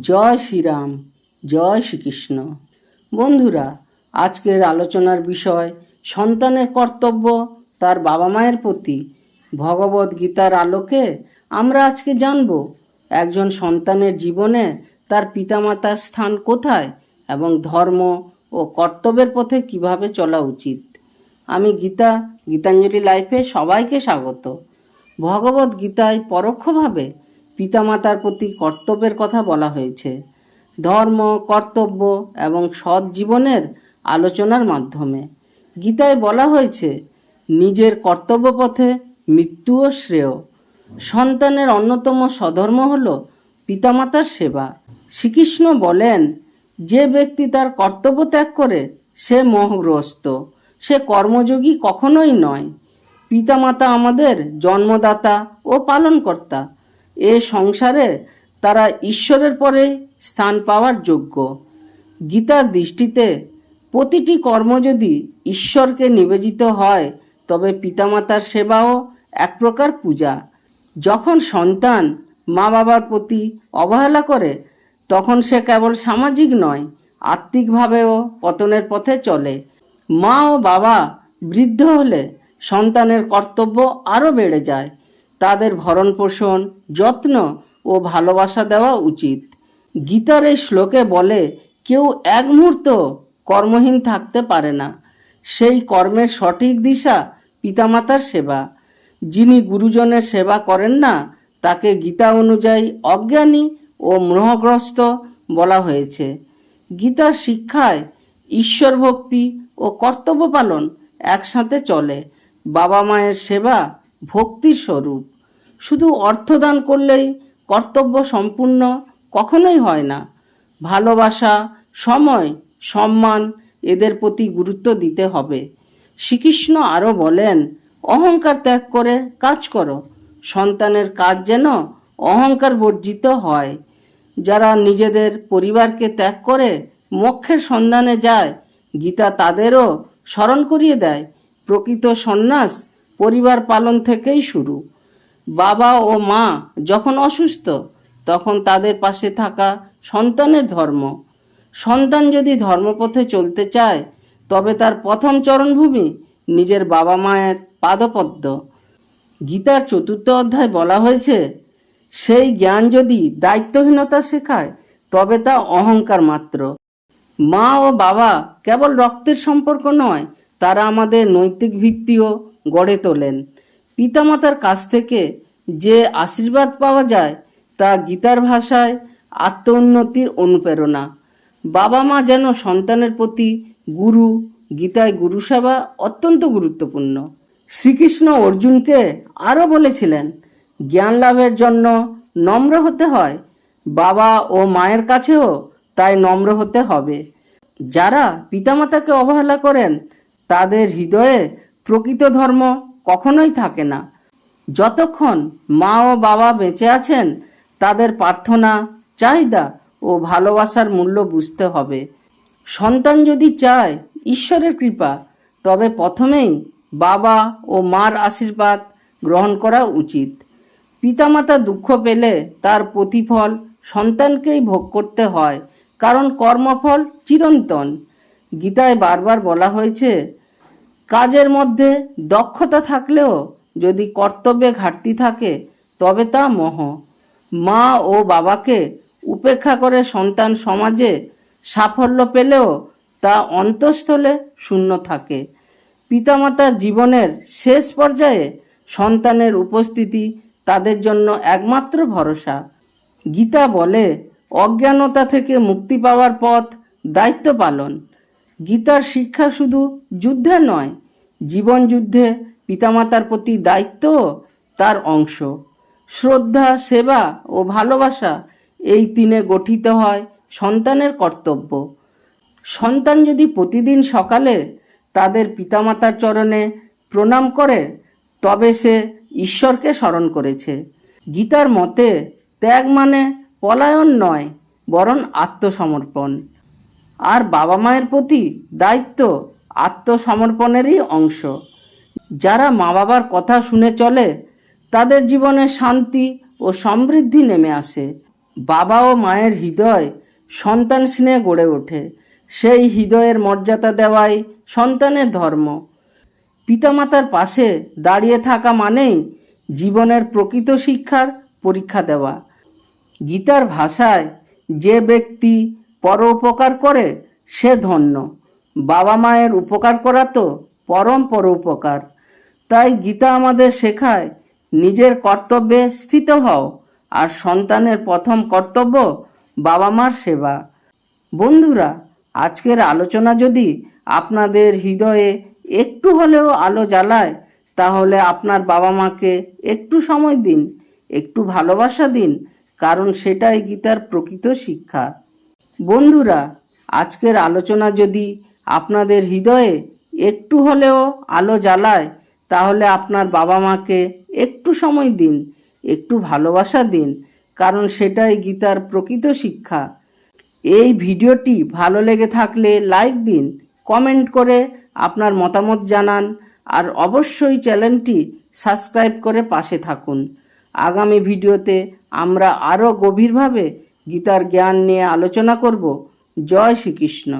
জয় শ্রীরাম, জয় শ্রীকৃষ্ণ। বন্ধুরা, আজকের আলোচনার বিষয়, সন্তানের কর্তব্য, তার বাবা মায়ের প্রতি ভগবত গীতার আলোকে আমরা আজকে জানব, একজন সন্তানের জীবনে তার পিতামাতার স্থান কোথায় এবং ধর্ম ও কর্তব্যের পথে কীভাবে চলা উচিত। আমি গীতা, গীতাঞ্জলি লাইফে সবাইকে স্বাগত। ভগবত গীতায় পরোক্ষভাবে পিতামাতার প্রতি কর্তব্যের কথা বলা হয়েছে। ধর্ম, কর্তব্য এবং সৎ জীবনের আলোচনার মাধ্যমে। গীতায় বলা হয়েছে, নিজের কর্তব্য পথে মৃত্যুও শ্রেয়। সন্তানের অন্যতম স্বধর্ম হল পিতামাতার সেবা। শ্রীকৃষ্ণ বলেন, যে ব্যক্তি তার কর্তব্য ত্যাগ করে, সে মোহগ্রস্ত। সে কর্মযোগী কখনোই নয়। পিতামাতা আমাদের জন্মদাতা ও পালনকর্তা। এ সংসারে তারা ঈশ্বরের পরে স্থান পাওয়ার যোগ্য। গীতার দৃষ্টিতে প্রতিটি কর্ম যদি ঈশ্বরকে নিবেদিত হয়, তবে পিতামাতার সেবাও এক প্রকার পূজা। যখন সন্তান মা বাবার প্রতি অবহেলা করে, তখন সে কেবল সামাজিক নয়, আত্মিকভাবেও পতনের পথে চলে। মা ও বাবা বৃদ্ধ হলে সন্তানের কর্তব্য আরও বেড়ে যায়। তাদের ভরণ পোষণ যত্ন ও ভালোবাসা দেওয়া উচিত। গীতার এই শ্লোকে বলে, কেউ এক মুহূর্ত কর্মহীন থাকতে পারে না। সেই কর্মের সঠিক দিশা পিতামাতার সেবা। যিনি গুরুজনের সেবা করেন না, তাকে গীতা অনুযায়ী অজ্ঞানী ও মোহগ্রস্ত বলা হয়েছে। গীতার শিক্ষায় ঈশ্বর ভক্তি ও কর্তব্য পালন একসাথে চলে। বাবা মায়ের সেবা ভক্তির স্বরূপ শুধু অর্থদান করলেই কর্তব্য সম্পূর্ণ কখনোই হয় না। ভালোবাসা, সময়, সম্মান এদের প্রতি গুরুত্ব দিতে হবে। শ্রীকৃষ্ণ আরও বলেন, অহংকার ত্যাগ করে কাজ করো। সন্তানের কাজ যেন অহংকার বর্জিত হয়। যারা নিজেদের পরিবারকে ত্যাগ করে মোক্ষের সন্ধানে যায়, গীতা তাদেরও স্মরণ করিয়ে দেয়। প্রকৃত সন্ন্যাস পরিবার পালন থেকেই শুরু। বাবা ও মা যখন অসুস্থ, তখন তাদের পাশে থাকা সন্তানের ধর্ম। সন্তান যদি ধর্মপথে চলতে চায়, তবে তার প্রথম চরণভূমি নিজের বাবা মায়ের পাদপদ্ম। গীতার চতুর্থ অধ্যায় বলা হয়েছে, সেই জ্ঞান যদি দায়িত্বহীনতা শেখায়, তবে তা অহংকার মাত্র। মা ও বাবা কেবল রক্তের সম্পর্ক নয়, তারা আমাদের নৈতিক ভিত্তিও গড়ে তোলেন। পিতামাতার কাছ থেকে যে আশীর্বাদ পাওয়া যায়, তা গীতার ভাষায় আত্ম উন্নতির অনুপ্রেরণা। বাবা মা যেন সন্তানের প্রতি গুরু, গীতায় গুরু সেবা অত্যন্ত গুরুত্বপূর্ণ। শ্রীকৃষ্ণ অর্জুনকে আরও বলেছিলেন, জ্ঞান লাভের জন্য নম্র হতে হয়। বাবা ও মায়ের কাছেও তাই নম্র হতে হবে। যারা পিতামাতাকে অবহেলা করেন, তাদের হৃদয়ে প্রকৃত ধর্ম কখনোই থাকে না। যতক্ষণ মা ও বাবা বেঁচে আছেন, তাদের প্রার্থনা, চাহিদা ও ভালোবাসার মূল্য বুঝতে হবে। সন্তান যদি চায় ঈশ্বরের কৃপা, তবে প্রথমেই বাবা ও মার আশীর্বাদ গ্রহণ করা উচিত। পিতামাতা দুঃখ পেলে তার প্রতিফল সন্তানকেই ভোগ করতে হয়, কারণ কর্মফল চিরন্তন। গীতায় বারবার বলা হয়েছে কাজের মধ্যে দক্ষতা থাকলেও যদি কর্তব্যে ঘাটতি থাকে, তবে তা মোহ। মা ও বাবাকে উপেক্ষা করে সন্তান সমাজে সাফল্য পেলেও তা অন্তঃস্থলে শূন্য থাকে। পিতামাতার জীবনের শেষ পর্যায়ে সন্তানের উপস্থিতি তাদের জন্য একমাত্র ভরসা। গীতা বলে, অজ্ঞানতা থেকে মুক্তি পাওয়ার পথ দায়িত্ব পালন। গীতার শিক্ষা শুধু যুদ্ধে নয় জীবন যুদ্ধে পিতামাতার প্রতি দায়িত্ব তার অংশ। শ্রদ্ধা, সেবা ও ভালোবাসা এই তিনে গঠিত হয় সন্তানের কর্তব্য। সন্তান যদি প্রতিদিন সকালে তাদের পিতামাতার চরণে প্রণাম করে, তবে সে ঈশ্বরকে স্মরণ করেছে। গীতার মতে, ত্যাগ মানে পলায়ন নয়, বরং আত্মসমর্পণ। আর বাবা মায়ের প্রতি দায়িত্ব আত্মসমর্পণেরই অংশ। যারা মা বাবার কথা শুনে চলে, তাদের জীবনে শান্তি ও সমৃদ্ধি নেমে আসে। বাবা ও মায়ের হৃদয় সন্তান স্নেহে গড়ে ওঠে। সেই হৃদয়ের মর্যাদা দেওয়াই সন্তানের ধর্ম। পিতামাতার পাশে দাঁড়িয়ে থাকা মানেই জীবনের প্রকৃত শিক্ষার পরীক্ষা দেওয়া। গীতার ভাষায় যে ব্যক্তি পর উপকার করে, সে ধন্য। বাবা মায়ের উপকার করা তো পরম পরোপকার। তাই গীতা আমাদের শেখায়, নিজের কর্তব্যে স্থিত হও, আর সন্তানের প্রথম কর্তব্য বাবা মার সেবা। বন্ধুরা, আজকের আলোচনা যদি আপনাদের হৃদয়ে একটু হলেও আলো জ্বালায়, তাহলে আপনার বাবা মাকে একটু সময় দিন, একটু ভালোবাসা দিন, কারণ সেটাই গীতার প্রকৃত শিক্ষা। বন্ধুরা, আজকের আলোচনা যদি আপনাদের হৃদয়ে একটু হলেও আলো জ্বালায়, তাহলে আপনার বাবা মাকে একটু সময় দিন, একটু ভালোবাসা দিন, কারণ সেটাই গীতার প্রকৃত শিক্ষা। এই ভিডিওটি ভালো লেগে থাকলে লাইক দিন, কমেন্ট করে আপনার মতামত জানান, আর অবশ্যই চ্যানেলটি সাবস্ক্রাইব করে পাশে থাকুন। আগামী ভিডিওতে আমরা আরও গভীরভাবে গীতার জ্ঞান নিয়ে আলোচনা করব। জয় শ্রীকৃষ্ণ।